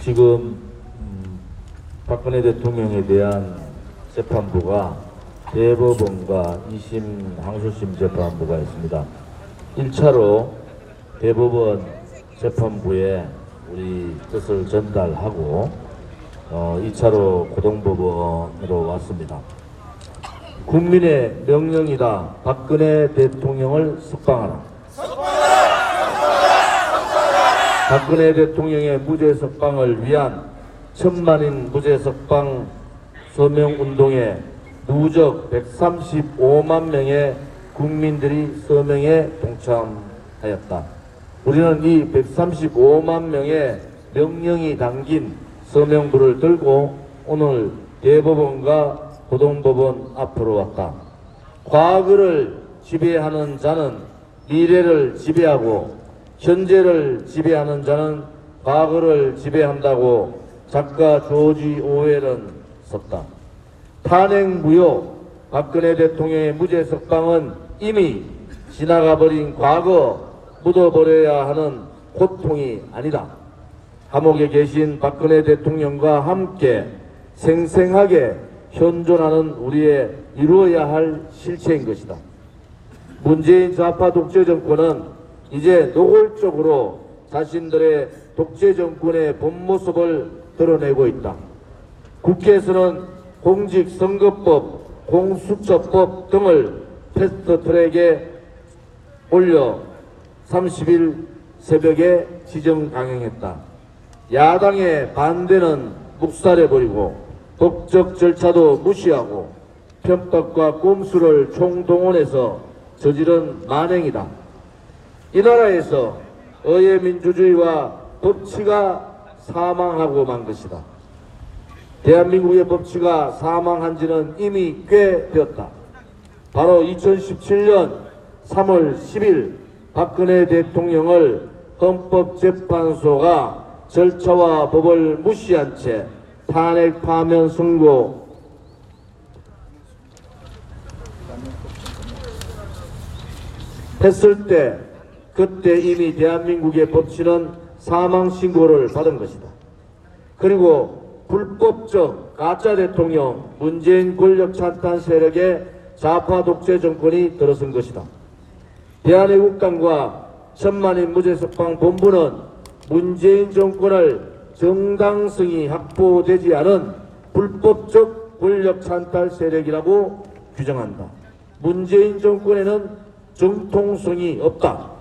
지금 음, 박근혜 대통령에 대한 재판부가 대법원과 2심 항소심 재판부가 있습니다. 1차로 대법원 재판부에 우리 뜻을 전달하고 어, 2차로 고등법원으로 왔습니다. 국민의 명령이다. 박근혜 대통령을 석방하라. 박근혜 대통령의 무죄 석방을 위한 천만인 무죄 석방 서명 운동에 누적 135만 명의 국민들이 서명에 동참하였다. 우리는 이 135만 명의 명령이 담긴 서명부를 들고 오늘 대법원과 고등법원 앞으로 왔다. 과거를 지배하는 자는 미래를 지배하고 현재를 지배하는 자는 과거를 지배한다고 작가 조지 오웰은 썼다. 탄핵 무효 박근혜 대통령의 무죄 석방은 이미 지나가 버린 과거 묻어버려야 하는 고통이 아니다. 감옥에 계신 박근혜 대통령과 함께 생생하게 현존하는 우리의 이루어야 할 실체인 것이다. 문재인 좌파 독재 정권은 이제 노골적으로 자신들의 독재 정권의 본 모습을 드러내고 있다. 국회에서는 공직선거법, 공수처법 등을 패스트트랙에 올려 30일 새벽에 지정 강행했다. 야당의 반대는 묵살해버리고 법적 절차도 무시하고 편법과 꼼수를 총동원해서 저지른 만행이다. 이 나라에서 의회 민주주의와 법치가 사망하고 만 것이다. 대한민국의 법치가 사망한 지는 이미 꽤 되었다. 바로 2017년 3월 10일 박근혜 대통령을 헌법재판소가 절차와 법을 무시한 채 탄핵 파면 선고 했을 때 그때 이미 대한민국의 법치는 사망 신고를 받은 것이다. 그리고 불법적 가짜 대통령 문재인 권력 찬탄 세력의 좌파 독재 정권이 들어선 것이다. 대한애국당과 천만인 무죄석방 본부는 문재인 정권을 정당성이 확보되지 않은 불법적 권력 찬탈 세력이라고 규정한다. 문재인 정권에는 정통성이 없다.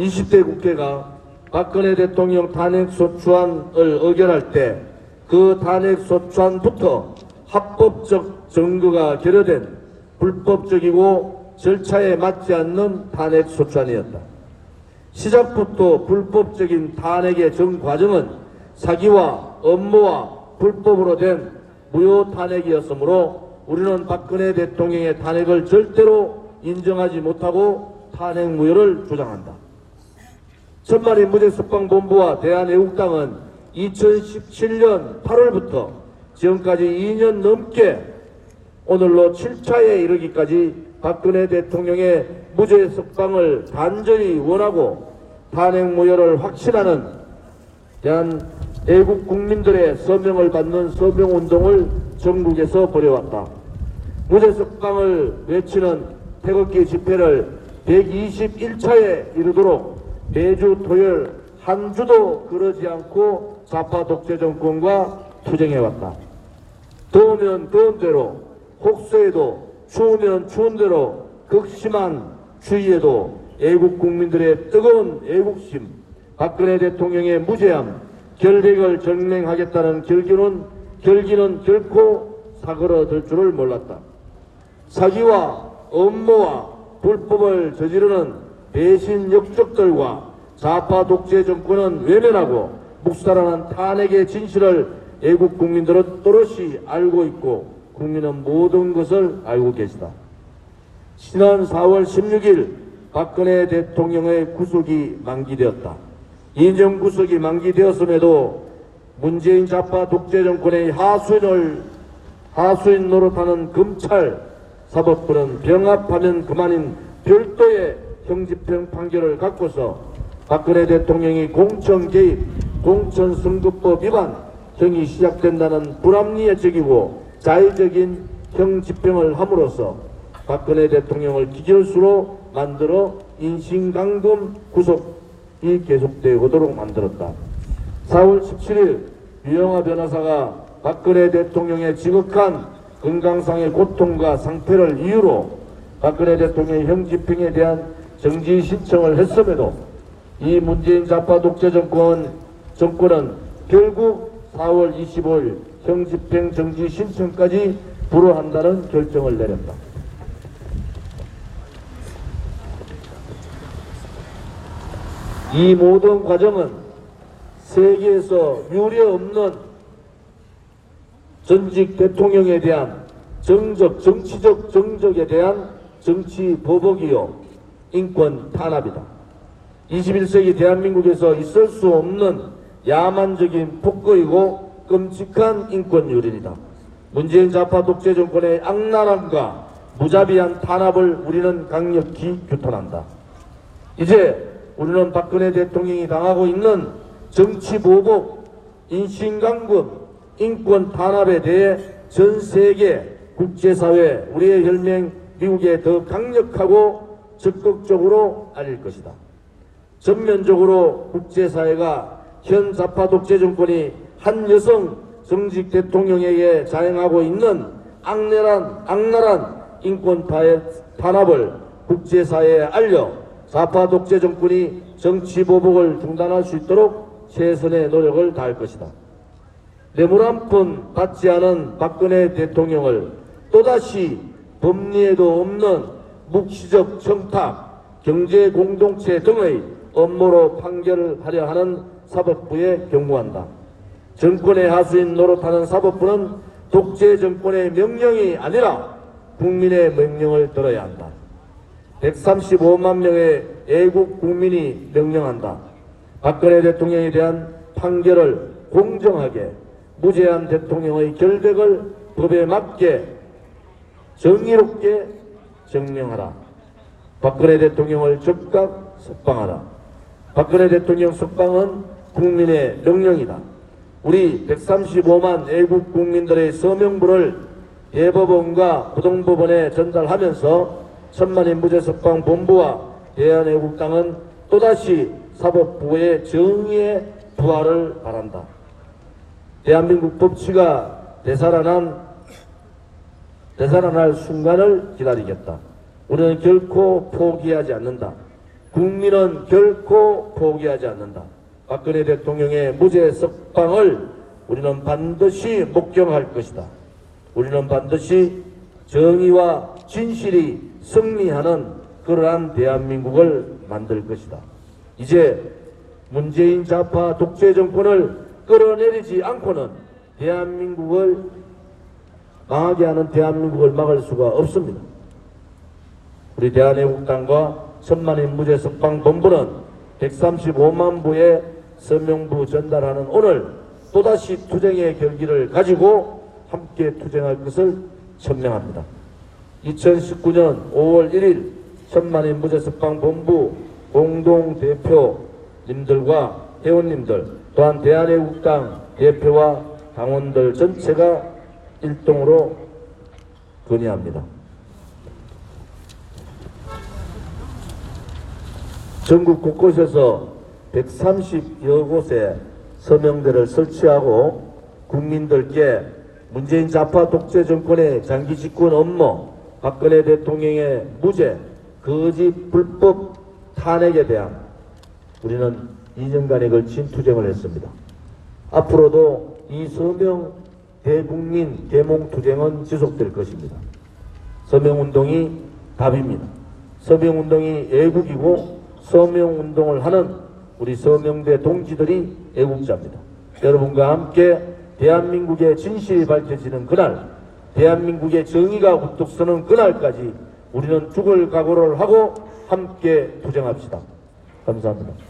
20대 국회가 박근혜 대통령 탄핵 소추안을 의결할 때 그 탄핵 소추안부터 합법적 증거가 결여된 불법적이고 절차에 맞지 않는 탄핵 소추안이었다. 시작부터 불법적인 탄핵의 전 과정은 사기와 업무와 불법으로 된 무효 탄핵이었으므로 우리는 박근혜 대통령의 탄핵을 절대로 인정하지 못하고 탄핵 무효를 주장한다. 천만인 무죄석방본부와 대한애국당은 2017년 8월부터 지금까지 2년 넘게 오늘로 7차에 이르기까지 박근혜 대통령의 무죄 석방을 간절히 원하고 탄핵 무효를 확신하는 대한 애국 국민들의 서명을 받는 서명 운동을 전국에서 벌여왔다. 무죄 석방을 외치는 태극기 집회를 121차에 이르도록 매주 토요일 한 주도 그러지 않고 좌파 독재 정권과 투쟁해왔다. 더우면 더운 대로 혹서에도 추우면 추운 대로 극심한 추위에도 애국 국민들의 뜨거운 애국심 박근혜 대통령의 무죄함 결백을 증명하겠다는 결기는 결기는 결코 사그러들 줄을 몰랐다. 사기와 업무와 불법을 저지르는 배신 역적들과 좌파 독재 정권은 외면하고 묵살하는 탄핵의 진실을 애국 국민들은 또렷이 알고 있고 국민은 모든 것을 알고 계시다. 지난 4월 16일 박근혜 대통령의 구속이 만기되었다. 인정 구속이 만기되었음에도 문재인 좌파 독재 정권의 하수인을 하수인 노릇하는 검찰 사법부는 병합하면 그만인 별도의 형집행 판결을 갖고서 박근혜 대통령이 공천 개입, 공천 선거법 위반 형이 시작된다는 불합리적이고 자의적인 형 집행을 함으로써 박근혜 대통령을 기결수로 만들어 인신강금 구속이 계속되도록 만들었다. 4월 17일 유영하 변호사가 박근혜 대통령의 지극한 건강상의 고통과 상태를 이유로 박근혜 대통령의 형 집행에 대한 정지 신청을 했음에도 이 문재인 좌파 독재 정권 정권은 결국 4월 25일 형 집행 정지 신청까지 불허한다는 결정을 내렸다. 이 모든 과정은 세계에서 유례 없는 전직 대통령에 대한 정적, 정치적 정적에 대한 정치 보복이요, 인권 탄압이다. 21세기 대한민국에서 있을 수 없는 야만적인 폭거이고 끔찍한 인권 유린이다. 문재인 좌파 독재 정권의 악랄함과 무자비한 탄압을 우리는 강력히 규탄한다. 이제 우리는 박근혜 대통령이 당하고 있는 정치 보복, 인신강금, 인권 탄압에 대해 전 세계 국제사회, 우리의 혈맹 미국에 더 강력하고 적극적으로 알릴 것이다. 전면적으로 국제사회가 현 좌파 독재 정권이 한 여성 정직 대통령에게 자행하고 있는 악랄한, 악랄한 인권 탄압을 국제사회에 알려 좌파 독재 정권이 정치 보복을 중단할 수 있도록 최선의 노력을 다할 것이다. 뇌물 한 푼 받지 않은 박근혜 대통령을 또다시 법리에도 없는 묵시적 청탁, 경제 공동체 등의 업무로 판결하려 하는 사법부에 경고한다. 정권의 하수인 노릇하는 사법부는 독재 정권의 명령이 아니라 국민의 명령을 들어야 한다. 135만 명의 애국 국민이 명령한다. 박근혜 대통령에 대한 판결을 공정하게 무죄한 대통령의 결백을 법에 맞게 정의롭게 정명하라. 박근혜 대통령을 즉각 석방하라. 박근혜 대통령 석방은 국민의 명령이다. 우리 135만 애국 국민들의 서명부를 대법원과 부동법원에 전달하면서 천만인 무죄 석방 본부와 대한애국당은 또다시 사법부의 정의의 부활을 바란다. 대한민국 법치가 되살아난 되살아날 순간을 기다리겠다. 우리는 결코 포기하지 않는다. 국민은 결코 포기하지 않는다. 박근혜 대통령의 무죄 석방을 우리는 반드시 목경할 것이다. 우리는 반드시 정의와 진실이 승리하는 그러한 대한민국을 만들 것이다. 이제 문재인 좌파 독재 정권을 끌어내리지 않고는 대한민국을 망하게 하는 대한민국을 막을 수가 없습니다. 우리 대한애국당과 천만인 무죄 석방 본부는 135만 부의 서명부 전달하는 오늘 또다시 투쟁의 결기를 가지고 함께 투쟁할 것을 천명합니다. 2019년 5월 1일 천만인 무죄 석방 본부 공동 대표님들과 회원님들 또한 대한애국당 대표와 당원들 전체가 일동으로 건의합니다. 전국 곳곳에서 130여 곳에 서명대를 설치하고 국민들께 문재인 좌파 독재 정권의 장기 집권 업무, 박근혜 대통령의 무죄, 거짓 불법 탄핵에 대한 우리는 2년간에 걸친 투쟁을 했습니다. 앞으로도 이 서명 대국민 대몽 투쟁은 지속될 것입니다. 서명운동이 답입니다. 서명운동이 애국이고 서명운동을 하는 우리 서명대 동지들이 애국자입니다. 여러분과 함께 대한민국의 진실이 밝혀지는 그날, 대한민국의 정의가 우뚝 서는 그날까지 우리는 죽을 각오를 하고 함께 투쟁합시다. 감사합니다.